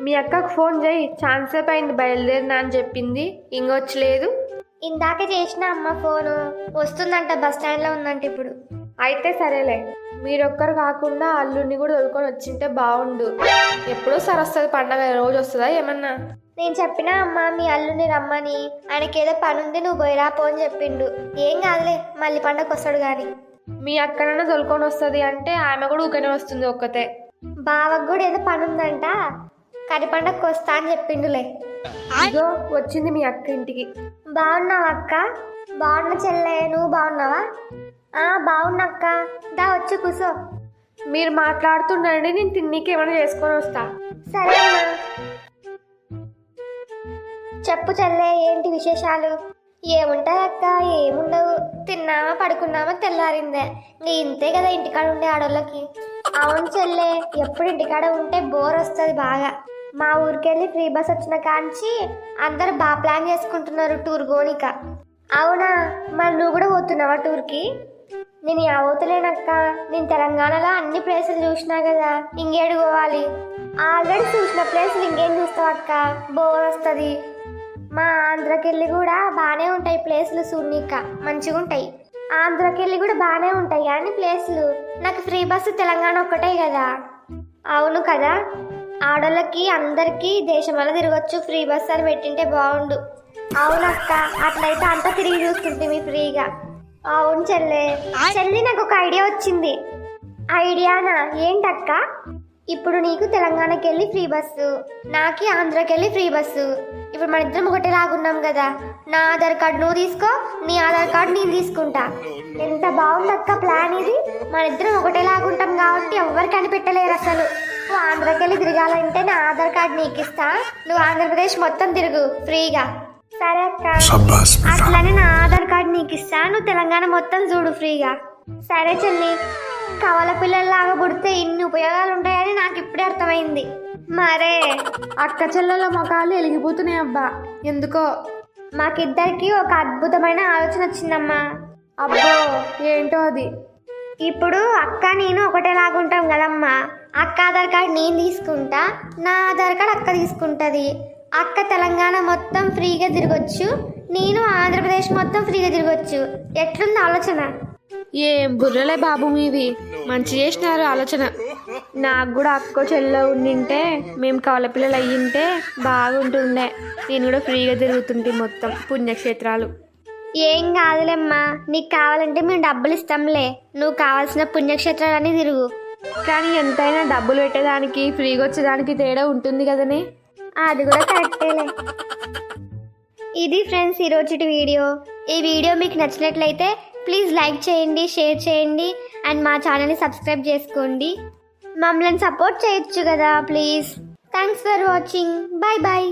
మీ అక్కకు ఫోన్ చేయి. ఛాన్స్ సేపు అయింది బయలుదేరినా అని చెప్పింది. ఇంకొచ్చలేదు ఇందాక చేసిన అమ్మ ఫోను వస్తుందంట బస్ స్టాండ్లో ఉందంట ఇప్పుడు. అయితే సరేలే. మీరొక్కరు కాకుండా అల్లుడిని కూడా తోలుకొని వచ్చింటే బాగుండు ఎప్పుడో సరి వస్తుంది పండగ రోజు వస్తుందా ఏమన్నా? నేను చెప్పినా అమ్మ మీ అల్లుని రమ్మని. ఆయనకేదో పని ఉంది నువ్వు పోయిరా పో అని చెప్పిండు. ఏం కాదులే మళ్ళీ పండగ వస్తాడు గాని. మీ అక్కనన్నా తోలుకొని వస్తుంది అంటే ఆమె కూడా ఊకనే వస్తుంది ఒక్కతే. బావకు కూడా ఏదో పని ఉందంట కరి పండగకి వస్తా అని చెప్పిండులే. ఇగో వచ్చింది మీ అక్క ఇంటికి. బాగున్నావా అక్క? బాగున్నా చెల్లె నువ్వు బాగున్నావా? ఆ బాగున్నా అక్క. దా వచ్చి కూసో. మీరు మాట్లాడుతుండండి నేను తిన్నీకి ఏమైనా చేసుకొని వస్తా. సరే అమ్మా చెప్పు చెల్లె ఏంటి విశేషాలు? ఏముంటాయి అక్క? ఏముండవు. తిన్నామా పడుకున్నామా తెల్లారిందే. ఇంక ఇంతే కదా ఇంటికాడ ఉండే ఆడోళ్ళకి. అవును చెల్లె ఎప్పుడు ఇంటికాడ ఉంటే బోర్ వస్తుంది బాగా. మా ఊరికెళ్ళి ఫ్రీ బస్ వచ్చిన కాంచి అందరు బాగా ప్లాన్ చేసుకుంటున్నారు టూర్ గోనిక. అవునా? మరి నువ్వు కూడా పోతున్నావా టూర్కి? నేను అవతలేనక్క. నేను తెలంగాణలో అన్ని ప్లేసులు చూసినా కదా ఇంకేడు పోవాలి? ఆల్రెడీ చూసిన ప్లేసులు ఇంకేం చూస్తావు అక్క? బోర్ వస్తుంది. మా ఆంధ్రకెళ్ళి కూడా బాగానే ఉంటాయి ప్లేసులు చూడనీక మంచిగా ఉంటాయి. ఆంధ్రకెళ్ళి కూడా బాగానే ఉంటాయి కానీ ప్లేసులు. నాకు ఫ్రీ బస్సు తెలంగాణ ఒక్కటే కదా. అవును కదా? ఆడోళ్ళకి అందరికీ దేశమల్ల తిరగచ్చు. ఫ్రీ బస్ అని పెట్టింటే బాగుండు. అవునక్క అట్లయితే అంతా తిరిగి చూస్తుంటే మీ ఫ్రీగా. అవును చెల్లె. చెల్లి నాకు ఒక ఐడియా వచ్చింది. ఐడియానా ఏంటక్క? ఇప్పుడు నీకు తెలంగాణకి వెళ్ళి ఫ్రీ బస్సు. నాకి ఆంధ్రాకి వెళ్ళి ఫ్రీ బస్సు. ఇప్పుడు మన ఇద్దరం ఒకటే లాగున్నాం కదా. నా ఆధార్ కార్డు నువ్వు తీసుకో నీ ఆధార్ కార్డు నేను తీసుకుంటా. ఎంత బాగుందక్క ప్లాన్ ఇది? మన ఇద్దరం ఒకటే లాగుంటాం కాబట్టి ఎవ్వరు కనిపెట్టలేరు అసలు. ఆంధ్రకెళ్ళి వెళ్ళి తిరగాలంటే నా ఆధార్ కార్డ్ నీకు ఇస్తా నువ్వు ఆంధ్రప్రదేశ్ మొత్తం తిరుగు ఫ్రీగా. సరే అక్క. అట్లానే నా ఆధార్ కార్డ్ నీకు ఇస్తా నువ్వు తెలంగాణ మొత్తం చూడు ఫ్రీగా. సరే చెల్లి. కవల పిల్లల్లాగా పుడితే ఇన్ని ఉపయోగాలు ఉంటాయని నాకు ఇప్పుడే అర్థమైంది. మరే. అక్క చెల్లెల ముఖాలు వెలిగిపోతున్నాయి అబ్బా. ఎందుకో? మాకిద్దరికి ఒక అద్భుతమైన ఆలోచన వచ్చిందమ్మా. అబ్బో ఏంటో అది? ఇప్పుడు అక్క నేను ఒకటేలాగుంటాం కదమ్మా. అక్క ఆధార్ కార్డు నేను తీసుకుంటా నా ఆధార్ కార్డు అక్క తీసుకుంటుంది. అక్క తెలంగాణ మొత్తం ఫ్రీగా తిరగొచ్చు నేను ఆంధ్రప్రదేశ్ మొత్తం ఫ్రీగా తిరగొచ్చు. ఎట్లుంది ఆలోచన? ఏం బుర్రలే బాబు మీవి. మంచి చేసినారు ఆలోచన. నాకు కూడా అక్కో చెల్లె ఉండింటే మేము కవల పిల్లలు అయ్యింటే బాగుంటుండే. నేను కూడా ఫ్రీగా తిరుగుతుంటే మొత్తం పుణ్యక్షేత్రాలు. ఏం కాదులేమ్మా నీకు కావాలంటే మేము డబ్బులు ఇస్తాంలే. నువ్వు కావాల్సిన పుణ్యక్షేత్రాలన్నీ తిరుగు. కానీ ఎంతైనా డబ్బులు పెట్టేదానికి ఫ్రీగా వచ్చేదానికి తేడా ఉంటుంది కదనే? అది కూడా కరెక్టేలే. ఇది ఫ్రెండ్స్ ఈరోజు వీడియో. ఈ వీడియో మీకు నచ్చినట్లయితే ప్లీజ్ లైక్ చేయండి షేర్ చేయండి అండ్ మా ఛానల్ని సబ్స్క్రైబ్ చేసుకోండి. మమ్మల్ని సపోర్ట్ చేయొచ్చు కదా please. Thanks for watching. Bye bye